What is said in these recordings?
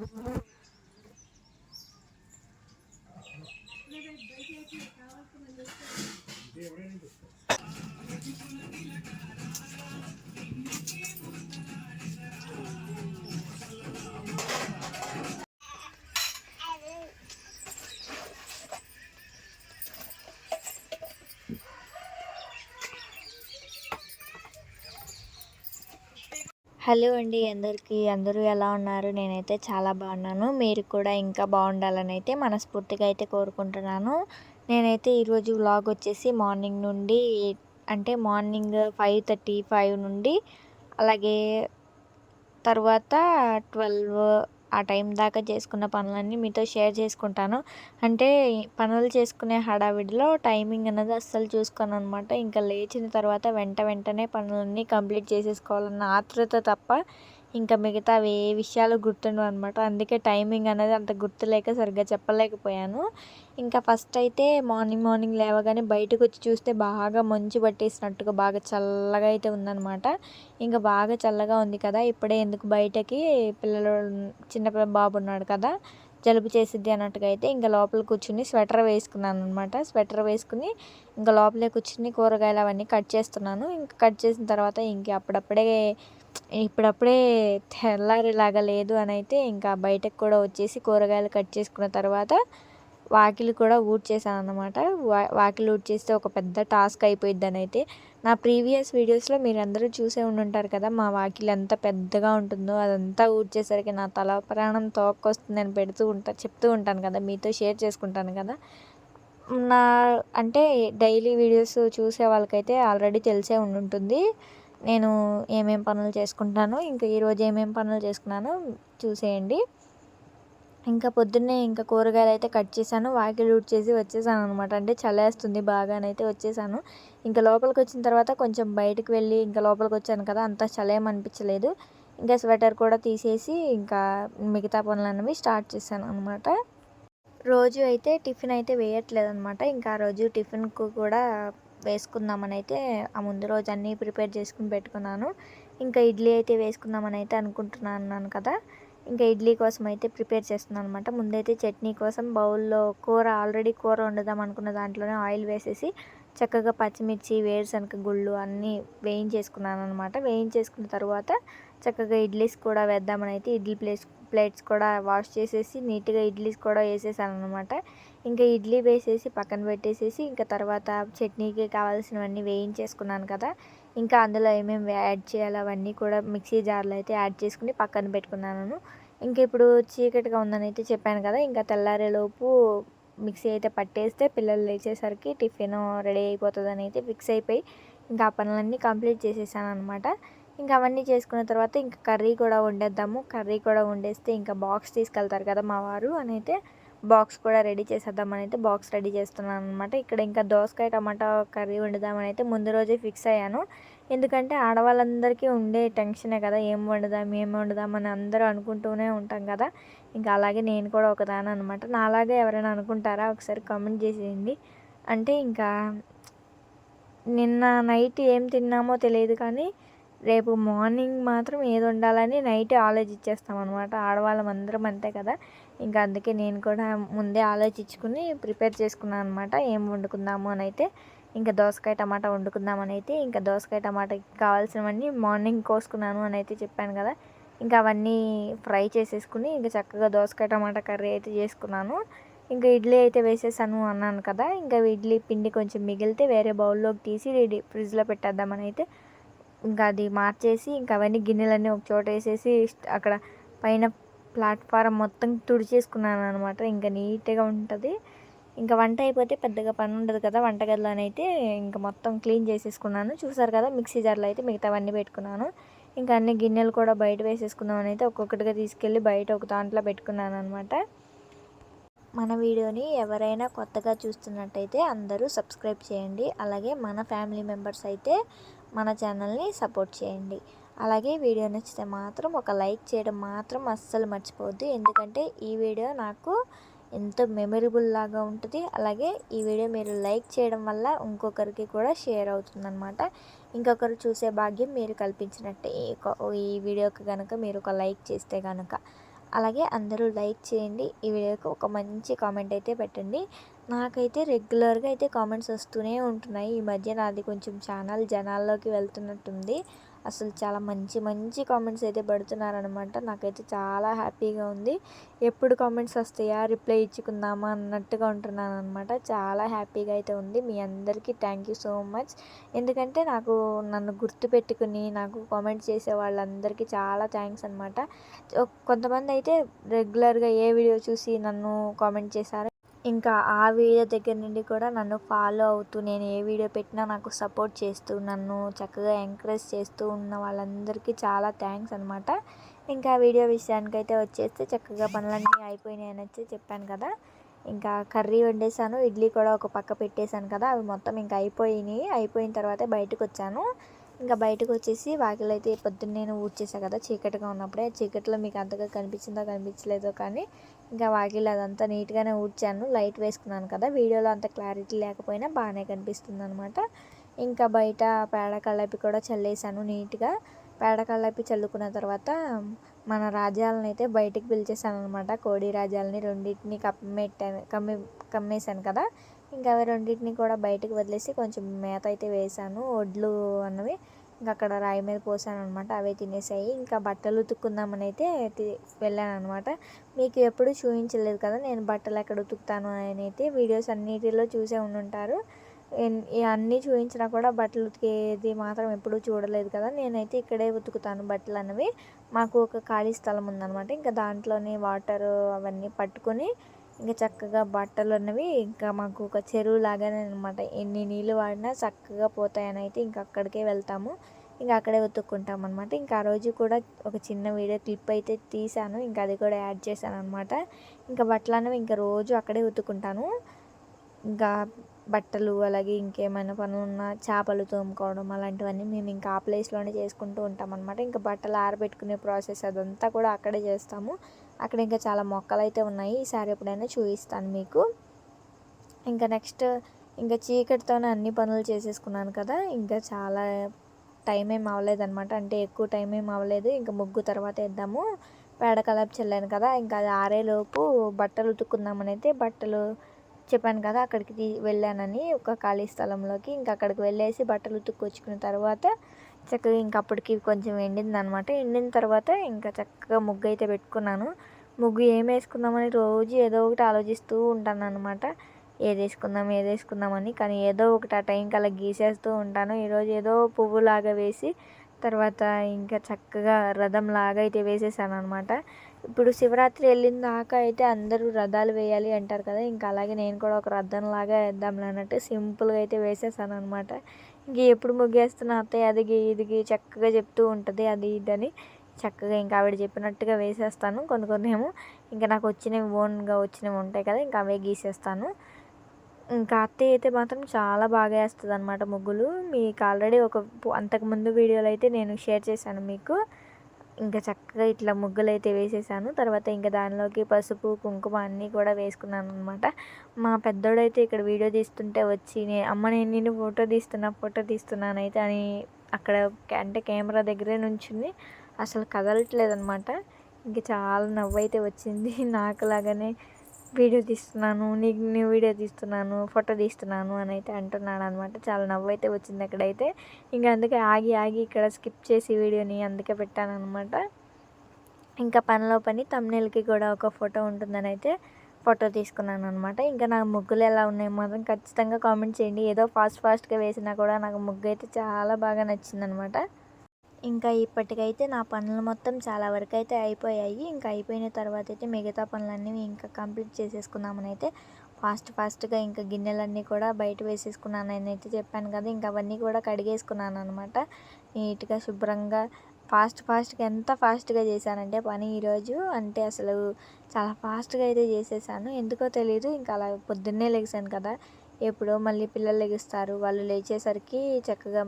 Mm-hmm. Hello అండి అందరికీ. అందరూ ఎలా ఉన్నారు? నేనైతే చాలా బాగున్నాను. మీరు కూడా ఇంకా బాగుండాలని అయితే మనస్ఫూర్తిగా అయితే కోరుకుంటున్నాను. నేనైతే ఈరోజు వ్లాగ్ వచ్చేసి మార్నింగ్ నుండి అంటే మార్నింగ్ ఫైవ్ థర్టీ ఫైవ్ నుండి అలాగే తర్వాత ట్వెల్వ్ ఆ టైం దాకా చేసుకున్న పనులన్నీ మీతో షేర్ చేసుకుంటాను. అంటే పనులు చేసుకునే హడావిడిలో టైమింగ్ అనేది అస్సలు చూసుకోను అనమాట ఇంకా లేచిన తర్వాత వెంట వెంటనే పనులన్నీ కంప్లీట్ చేసేసుకోవాలన్న ఆతృత తప్ప ఇంకా మిగతా ఏ విషయాలు గుర్తుండవు అనమాట అందుకే టైమింగ్ అనేది అంత గుర్తులేక సరిగ్గా చెప్పలేకపోయాను. ఇంకా ఫస్ట్ అయితే మార్నింగ్ మార్నింగ్ లేవగానే బయటకు వచ్చి చూస్తే బాగా మంచు పట్టేసినట్టుగా బాగా చల్లగా అయితే ఉందన్నమాట. ఇంకా బాగా చల్లగా ఉంది కదా ఇప్పుడే ఎందుకు బయటకి? పిల్లలు చిన్న బాబు ఉన్నాడు కదా జలుబు చేసిద్ది అన్నట్టుగా అయితే ఇంకా లోపల కూర్చుని స్వెటర్ వేసుకున్నాను అనమాట స్వెటర్ వేసుకుని ఇంకా లోపలే కూర్చుని కూరగాయలు అవన్నీ కట్ చేస్తున్నాను. ఇంకా కట్ చేసిన తర్వాత ఇంక అప్పుడప్పుడే ఇప్పుడప్పుడే తెల్లారేలాగా లేదు అని అయితే ఇంకా బయటకు కూడా వచ్చేసి కూరగాయలు కట్ చేసుకున్న తర్వాత వాకిలి కూడా ఊడ్చేసాను అనమాట వా వాకిలి ఊడ్చేస్తే ఒక పెద్ద టాస్క్ అయిపోయిద్ది అని అయితే. నా ప్రీవియస్ వీడియోస్లో మీరు అందరూ చూసే ఉండుంటారు కదా మా వాకిలి ఎంత పెద్దగా ఉంటుందో అదంతా ఊడ్చేసరికి నా తల ప్రాణం తోక్కొస్తుందని పెడుతూ ఉంటా చెప్తూ ఉంటాను కదా మీతో షేర్ చేసుకుంటాను కదా. నా అంటే డైలీ వీడియోస్ చూసే వాళ్ళకైతే ఆల్రెడీ తెలిసే ఉండుంటుంది. నేను ఏమేం పనులు చేసుకుంటాను ఇంకా ఈరోజు ఏమేం పనులు చేసుకున్నానో చూసేయండి. ఇంకా పొద్దున్నే ఇంకా కూరగాయలు అయితే కట్ చేశాను వాకిలి చేసి వచ్చేసాను అనమాట అంటే చలేస్తుంది బాగానైతే వచ్చేసాను. ఇంకా లోపలికి వచ్చిన తర్వాత కొంచెం బయటకు వెళ్ళి ఇంకా లోపలికి వచ్చాను కదా అంత చలేం అనిపించలేదు. ఇంకా స్వెటర్ కూడా తీసేసి ఇంకా మిగతా పనులన్నవి స్టార్ట్ చేశాను అనమాట రోజు అయితే టిఫిన్ అయితే వేయట్లేదు అనమాట ఇంకా ఆ రోజు టిఫిన్కు కూడా వేసుకుందామని అయితే ఆ ముందు రోజు అన్నీ ప్రిపేర్ చేసుకుని పెట్టుకున్నాను. ఇంకా ఇడ్లీ అయితే వేసుకుందామని అయితే అనుకుంటున్నాను కదా. ఇంకా ఇడ్లీ కోసం అయితే ప్రిపేర్ చేస్తున్నాను అనమాట ముందైతే చట్నీ కోసం బౌల్లో కూర ఆల్రెడీ కూర వండుదాం అనుకున్న దాంట్లోనే ఆయిల్ వేసేసి చక్కగా పచ్చిమిర్చి వేరుశనగ గుళ్ళు అన్నీ వేయించేసుకున్నాను అనమాట వేయించేసుకున్న తర్వాత చక్కగా ఇడ్లీస్ కూడా వేద్దామని అయితే ఇడ్లీ ప్లేస్ ప్లేట్స్ కూడా వాష్ చేసేసి నీట్గా ఇడ్లీస్ కూడా వేసేసాను అనమాట ఇంకా ఇడ్లీ వేసేసి పక్కన పెట్టేసేసి ఇంకా తర్వాత చట్నీకి కావాల్సినవన్నీ వేయించేసుకున్నాను కదా. ఇంకా అందులో ఏమేమి యాడ్ చేయాలో అవన్నీ కూడా మిక్సీ జార్లో అయితే యాడ్ చేసుకుని పక్కన పెట్టుకున్నాను. ఇంకా ఇప్పుడు చీకటిగా ఉందని అయితే చెప్పాను కదా ఇంకా తెల్లారేలోపు మిక్సీ అయితే పట్టేస్తే పిల్లలు లేచేసరికి టిఫిన్ రెడీ అయిపోతుందని అయితే ఫిక్స్ అయిపోయి ఇంకా ఆ పనులన్నీ కంప్లీట్ చేసేసాను అనమాట ఇంకా అవన్నీ చేసుకున్న తర్వాత ఇంకా కర్రీ కూడా వండేద్దాము. కర్రీ కూడా వండేస్తే ఇంకా బాక్స్ తీసుకెళ్తారు కదా మా వారు అని అయితే బాక్స్ కూడా రెడీ చేసేద్దామని అయితే బాక్స్ రెడీ చేస్తున్నాను అనమాట ఇక్కడ ఇంకా దోసకాయ టమాటా కర్రీ వండుదామని అయితే ముందు రోజే ఫిక్స్ అయ్యాను. ఎందుకంటే ఆడవాళ్ళందరికీ ఉండే టెన్షనే కదా ఏం వండుదాం ఏం వండుదాం అని అందరూ అనుకుంటూనే ఉంటాం కదా. ఇంకా అలాగే నేను కూడా ఒకదాని అనమాట నాలాగే ఎవరైనా అనుకుంటారా? ఒకసారి కామెంట్ చేసేయండి. అంటే ఇంకా నిన్న నైట్ ఏం తిన్నామో తెలియదు కానీ రేపు మార్నింగ్ మాత్రం ఏది వండాలని నైట్ ఆలోచించేస్తాం అనమాట ఆడవాళ్ళం అందరం అంతే కదా. ఇంకా అందుకే నేను కూడా ముందే ఆలోచించుకుని ప్రిపేర్ చేసుకున్నాను అనమాట ఏం వండుకుందాము అని అయితే ఇంకా దోసకాయ టమాటా వండుకుందామని అయితే ఇంకా దోసకాయ టమాటాకి కావాల్సినవన్నీ మార్నింగ్ కోసుకున్నాను అని అయితే చెప్పాను కదా. ఇంకా అవన్నీ ఫ్రై చేసేసుకుని ఇంకా చక్కగా దోసకాయ టమాటా కర్రీ అయితే చేసుకున్నాను. ఇంకా ఇడ్లీ అయితే వేసేసాను అన్నాను కదా. ఇంకా ఇడ్లీ పిండి కొంచెం మిగిలితే వేరే బౌల్లోకి తీసి ఫ్రిడ్జ్లో పెట్టేద్దామని అయితే ఇంకా అది మార్చేసి ఇంకా అవన్నీ గిన్నెలన్నీ ఒక చోట వేసేసి అక్కడ పైన ప్లాట్ఫారం మొత్తం తుడిచేసుకున్నాను అనమాట ఇంకా నీట్గా ఉంటుంది. ఇంకా వంట అయిపోతే పెద్దగా పని ఉండదు కదా వంటగదిలో అయితే ఇంకా మొత్తం క్లీన్ చేసేసుకున్నాను. చూసారు కదా మిక్సీ జార్లో అయితే మిగతావన్నీ పెట్టుకున్నాను. ఇంకా అన్ని గిన్నెలు కూడా బయట వేసేసుకుందామని అయితే ఒక్కొక్కటిగా తీసుకెళ్ళి బయట ఒక దాంట్లో పెట్టుకున్నాను అనమాట మన వీడియోని ఎవరైనా కొత్తగా చూస్తున్నట్టయితే అందరూ సబ్స్క్రైబ్ చేయండి. అలాగే మన ఫ్యామిలీ మెంబర్స్ అయితే మన ఛానల్ని సపోర్ట్ చేయండి. అలాగే వీడియో నచ్చితే మాత్రం ఒక లైక్ చేయడం మాత్రం అస్సలు మర్చిపోవద్దు. ఎందుకంటే ఈ వీడియో నాకు ఎంతో మెమరబుల్ లాగా ఉంటుంది. అలాగే ఈ వీడియో మీరు లైక్ చేయడం వల్ల ఇంకొకరికి కూడా షేర్ అవుతుందన్నమాట. ఇంకొకరు చూసే భాగ్యం మీరు కల్పించినట్టే. ఈ వీడియోకి కనుక మీరు ఒక లైక్ చేస్తే కనుక అలాగే అందరూ లైక్ చేయండి. ఈ వీడియోకి ఒక మంచి కామెంట్ అయితే పెట్టండి. నాకైతే రెగ్యులర్గా అయితే కామెంట్స్ వస్తూనే ఉంటున్నాయి. ఈ మధ్య నాది కొంచెం ఛానల్ జనాల్లోకి వెళ్తున్నట్టుంది. అసలు చాలా మంచి మంచి కామెంట్స్ అయితే పెడుతున్నారనమాట నాకైతే చాలా హ్యాపీగా ఉంది. ఎప్పుడు కామెంట్స్ వస్తాయా? రిప్లై ఇచ్చుకుందామా? అన్నట్టుగా ఉంటున్నాను అనమాట చాలా హ్యాపీగా అయితే ఉంది. మీ అందరికీ థ్యాంక్ యూ సో మచ్ ఎందుకంటే నాకు నన్ను గుర్తుపెట్టుకుని నాకు కామెంట్ చేసే వాళ్ళందరికీ చాలా థ్యాంక్స్ అనమాట కొంతమంది అయితే రెగ్యులర్గా ఏ వీడియో చూసి నన్ను కామెంట్ చేశారు ఇంకా ఆ వీడియో దగ్గర నుండి కూడా నన్ను ఫాలో అవుతూ నేను ఏ వీడియో పెట్టినా నాకు సపోర్ట్ చేస్తూ నన్ను చక్కగా ఎంకరేజ్ చేస్తూ ఉన్న వాళ్ళందరికీ చాలా థ్యాంక్స్ అనమాట ఇంకా వీడియో విషయానికైతే వచ్చేస్తే చక్కగా పనులన్నీ అయిపోయినాయి అని వచ్చి చెప్పాను కదా. ఇంకా కర్రీ వండేసాను ఇడ్లీ కూడా ఒక పక్క పెట్టేశాను కదా. అవి మొత్తం ఇంకా అయిపోయినాయి. అయిపోయిన తర్వాత బయటకు వచ్చాను. ఇంకా బయటకు వచ్చేసి వాకిలు అయితే పొద్దున్న నేను ఊడ్చేసాను కదా చీకటిగా ఉన్నప్పుడే. చీకటిలో మీకు అంతగా కనిపించిందో కనిపించలేదో కానీ ఇంకా వాకిల్ అదంతా నీట్గానే ఊడ్చాను. లైట్ వేసుకున్నాను కదా వీడియోలో అంత క్లారిటీ లేకపోయినా బాగానే కనిపిస్తుంది అనమాట ఇంకా బయట పేడ కళ్ళపి కూడా చల్లేసాను నీట్గా. పేడ కళ్ళపి చల్లుకున్న తర్వాత మన రాజ్యాలను అయితే బయటికి పిలిచేసాను అనమాట కోడి రాజ్యాలని రెండింటిని కమ్మెట్టాను కమ్మి కమ్మేశాను కదా. ఇంకా అవి రెండింటిని కూడా బయటకు వదిలేసి కొంచెం మేత అయితే వేసాను ఒడ్లు అన్నవి ఇంకా అక్కడ రాయి మీద పోసాను అనమాట అవే తినేసాయి. ఇంకా బట్టలు ఉతుక్కుందామని అయితే వెళ్ళాను అనమాట మీకు ఎప్పుడు చూపించలేదు కదా నేను బట్టలు ఎక్కడ ఉతుకుతాను అని అయితే వీడియోస్ అన్నిటిలో చూసే ఉండుంటారు. అన్నీ చూపించినా కూడా బట్టలు ఉతికేది మాత్రం ఎప్పుడూ చూడలేదు కదా. నేనైతే ఇక్కడే ఉతుకుతాను బట్టలు అనేవి మాకు ఒక ఖాళీ స్థలం ఉందన్నమాట. ఇంకా దాంట్లోనే వాటర్ అవన్నీ పట్టుకొని ఇంకా చక్కగా బట్టలు ఉన్నవి ఇంకా మాకు ఒక చెరువు లాగానే అనమాట ఎన్ని నీళ్ళు వాడినా చక్కగా పోతాయని అయితే ఇంకా అక్కడికే వెళ్తాము. ఇంకా అక్కడే ఉతుక్కుంటాం అనమాట ఇంకా ఆ రోజు కూడా ఒక చిన్న వీడియో క్లిప్ అయితే తీసాను ఇంకా అది కూడా యాడ్ చేశాను అనమాట ఇంకా బట్టలు అనేవి ఇంకా రోజు అక్కడే ఉతుక్కుంటాను. ఇంకా బట్టలు అలాగే ఇంకేమైనా పనులు ఉన్నా చేపలు తోముకోవడం అలాంటివన్నీ మేము ఇంకా ఆ ప్లేస్లోనే చేసుకుంటూ ఉంటాం అనమాట ఇంకా బట్టలు ఆరబెట్టుకునే ప్రాసెస్ అదంతా కూడా అక్కడే చేస్తాము. అక్కడ ఇంకా చాలా మొక్కలు అయితే ఉన్నాయి ఈసారి ఎప్పుడైనా చూపిస్తాను మీకు. ఇంకా నెక్స్ట్ ఇంకా చీకటితోనే అన్ని పనులు చేసేసుకున్నాను కదా. ఇంకా చాలా టైం ఏం అవ్వలేదు అనమాట అంటే ఎక్కువ టైం ఏం అవ్వలేదు. ఇంకా ముగ్గు తర్వాత వేద్దాము. పేడ కలప చల్లాను కదా. ఇంకా అది ఆరేలోపు బట్టలు ఉతుక్కుందామని అయితే బట్టలు చెప్పాను కదా. అక్కడికి వెళ్ళానని ఒక ఖాళీ స్థలంలోకి. ఇంకా అక్కడికి వెళ్ళేసి బట్టలు ఉతుక్కొచ్చుకున్న తర్వాత చక్కగా ఇంక అప్పటికి కొంచెం ఎండింది అనమాట ఎండిన తర్వాత ఇంకా చక్కగా ముగ్గు అయితే పెట్టుకున్నాను. ముగ్గు ఏం వేసుకుందామని రోజు ఏదో ఒకటి ఆలోచిస్తూ ఉంటాను అనమాట ఏది వేసుకుందాం ఏది వేసుకుందామని కానీ ఏదో ఒకటి ఆ టైంకి అలా గీసేస్తూ ఉంటాను. ఈరోజు ఏదో పువ్వులాగా వేసి తర్వాత ఇంకా చక్కగా రథం లాగా అయితే వేసేసాను అనమాట ఇప్పుడు శివరాత్రి వెళ్ళిన దాకా అయితే అందరూ రథాలు వేయాలి అంటారు కదా ఇంకా అలాగే నేను కూడా ఒక రథం లాగా వేద్దాంలే అన్నట్టు సింపుల్గా అయితే వేసేసాను అనమాట ఇంక ఎప్పుడు ముగ్గేస్తున్నా అత్తయ్య అది ఇది చక్కగా చెప్తూ ఉంటుంది అది ఇదని చక్కగా ఇంకా ఆవిడ చెప్పినట్టుగా వేసేస్తాను కొన్ని కొన్ని ఏమో. ఇంకా నాకు వచ్చినవి ఓన్గా వచ్చినవి ఉంటాయి కదా ఇంకా అవే గీసేస్తాను. ఇంకా అత్తయ్య అయితే మాత్రం చాలా బాగా వేస్తుంది అనమాట ముగ్గులు. మీకు ఆల్రెడీ ఒక అంతకుముందు వీడియోలో అయితే నేను షేర్ చేశాను మీకు. ఇంకా చక్కగా ఇట్లా ముగ్గులు అయితే వేసేసాను. తర్వాత ఇంకా దానిలోకి పసుపు కుంకుమ అన్నీ కూడా వేసుకున్నాను అనమాట మా పెద్దోడైతే ఇక్కడ వీడియో తీస్తుంటే వచ్చి అమ్మ నేను నేను ఫోటో తీస్తున్నా ఫోటో తీస్తున్నాను అయితే అని అక్కడ అంటే కెమెరా దగ్గరే నుంచుని అసలు కదలట్లేదు అనమాట ఇంకా చాలా నవ్వు అయితే వచ్చింది. నాకు లాగానే వీడియో తీస్తున్నాను నీకు నీ వీడియో తీస్తున్నాను ఫోటో తీస్తున్నాను అని అయితే అంటున్నాడు అనమాట చాలా నవ్వు అయితే వచ్చింది అక్కడైతే. ఇంకా అందుకే ఆగి ఆగి ఇక్కడ స్కిప్ చేసి వీడియోని అందుకే పెట్టాను అనమాట ఇంకా పనిలో పని తమ్నేల్కి కూడా ఒక ఫోటో ఉంటుందని అయితే ఫోటో తీసుకున్నాను అనమాట ఇంకా నా ముగ్గులు ఎలా ఉన్నాయి మాత్రం ఖచ్చితంగా కామెంట్ చేయండి. ఏదో ఫాస్ట్ ఫాస్ట్గా వేసినా కూడా నాకు ముగ్గు అయితే చాలా బాగా నచ్చిందనమాట ఇంకా ఇప్పటికైతే నా పనులు మొత్తం చాలా వరకు అయితే అయిపోయాయి. ఇంకా అయిపోయిన తర్వాత అయితే మిగతా పనులన్నీ ఇంకా కంప్లీట్ చేసేసుకుందామని అయితే ఫాస్ట్ ఫాస్ట్గా ఇంకా గిన్నెలన్నీ కూడా బయట వేసేసుకున్నాను అని అయితే చెప్పాను కదా ఇంకా అవన్నీ కూడా కడిగేసుకున్నాను అనమాట నీట్గా శుభ్రంగా ఫాస్ట్ ఫాస్ట్గా ఎంత ఫాస్ట్గా చేశానంటే పని ఈరోజు అంటే అసలు చాలా ఫాస్ట్గా అయితే చేసేసాను. ఎందుకో తెలియదు ఇంకా అలా పొద్దున్నే లెగిసాను కదా. ఎప్పుడో మళ్ళీ పిల్లలు లెగుస్తారు వాళ్ళు లేచేసరికి చక్కగా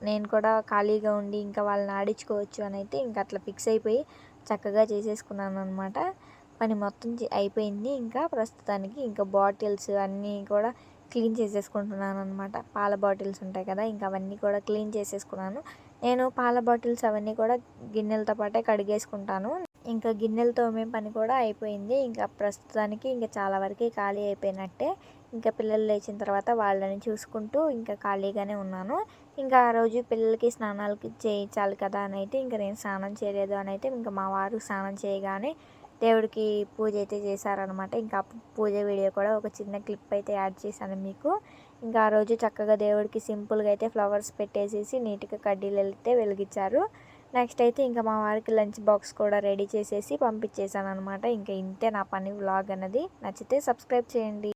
నేను కూడా ఖాళీగా ఉండి ఇంకా వాళ్ళని ఆడించుకోవచ్చు అని అయితే ఇంకా అట్లా ఫిక్స్ అయిపోయి చక్కగా చేసేసుకున్నాను అనమాట పని మొత్తం అయిపోయింది. ఇంకా ప్రస్తుతానికి ఇంకా బాటిల్స్ అన్నీ కూడా క్లీన్ చేసేసుకుంటున్నాను అనమాట పాల బాటిల్స్ ఉంటాయి కదా ఇంకా అవన్నీ కూడా క్లీన్ చేసేసుకున్నాను. నేను పాల బాటిల్స్ అవన్నీ కూడా గిన్నెలతో పాటే కడిగేసుకుంటాను. ఇంకా గిన్నెలతో మేము పని కూడా అయిపోయింది. ఇంకా ప్రస్తుతానికి ఇంకా చాలా వరకు ఖాళీ అయిపోయినట్టే. ఇంకా పిల్లలు లేచిన తర్వాత వాళ్ళని చూసుకుంటూ ఇంకా ఖాళీగానే ఉన్నాను. ఇంకా ఆ రోజు పిల్లలకి స్నానాలకి చేయించాలి కదా అని అయితే ఇంకా నేను స్నానం చేయలేదు అని అయితే ఇంకా మా వారు స్నానం చేయగానే దేవుడికి పూజ అయితే చేశారనమాట ఇంకా పూజ వీడియో కూడా ఒక చిన్న క్లిప్ అయితే యాడ్ చేశాను మీకు. ఇంకా ఆ రోజు చక్కగా దేవుడికి సింపుల్గా అయితే ఫ్లవర్స్ పెట్టేసేసి నీట్గా కడ్డీలు అయితే వెలిగించారు. నెక్స్ట్ అయితే ఇంకా మా వారికి లంచ్ బాక్స్ కూడా రెడీ చేసేసి పంపించేశాను అనమాట ఇంకా ఇంతే నా పని వ్లాగ్ అన్నది. నచ్చితే సబ్స్క్రైబ్ చేయండి.